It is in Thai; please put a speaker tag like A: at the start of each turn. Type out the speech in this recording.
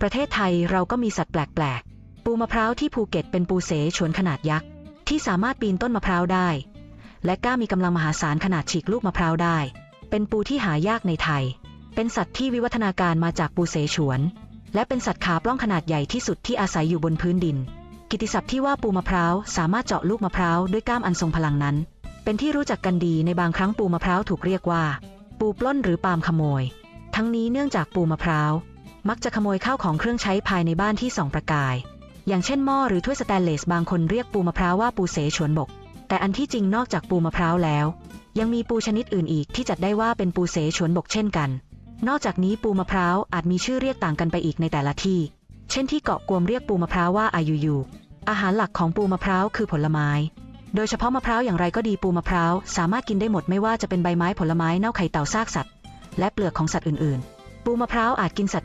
A: ประเทศไทยเราก็มีสัตว์แปลกๆ ปูมะพร้าวที่ภูเก็ตเป็นปูเสฉวนขนาดยักษ์ที่สามารถปีนต้นมะพร้าวได้ และกล้ามีกำลังมหาศาลขนาดฉีกลูกมะพร้าวได้ เป็นปูที่หายากในไทย เป็นสัตว์ที่วิวัฒนาการมาจากปูเสฉวน และเป็นสัตว์ขาปล้องขนาดใหญ่ที่สุดที่อาศัยอยู่บนพื้นดิน กิติศัพท์ที่ว่าปูมะพร้าวสามารถเจาะลูกมะพร้าวด้วยก้ามอันทรงพลังนั้น เป็นที่รู้จักกันดีในบางครั้งปูมะพร้าวถูกเรียกว่า ปูปล้นหรือปามขโมย ทั้งนี้เนื่องจากปูมะพร้าว มักจะขโมยข้าวของเครื่องใช้ภายในบ้านที่ส่องประกาย อย่างเช่นหม้อหรือถ้วยสแตนเลสบางคนเรียกปูมะพร้าวว่าปูเสฉวนบก แต่อันที่จริงนอกจากปูมะพร้าวแล้ว ยังมีปูชนิดอื่นอีกที่จัดได้ว่าเป็นปูเสฉวนบกเช่นกัน นอกจากนี้ปูมะพร้าวอาจมีชื่อเรียกต่างกันไปอีกในแต่ละที่ เช่นที่เกาะกวมเรียกปูมะพร้าวว่าอายุยูอาหารหลักของปูมะพร้าวคือผลไม้ โดยเฉพาะมะพร้าวอย่างไรก็ดีปูมะพร้าวสามารถกินได้หมดไม่ว่าจะเป็นใบไม้ผลไม้เน่าไข่เต่าซากสัตว์ และเปลือกของสัตว์อื่นๆ ปูมะพร้าวอาจกินสัตว์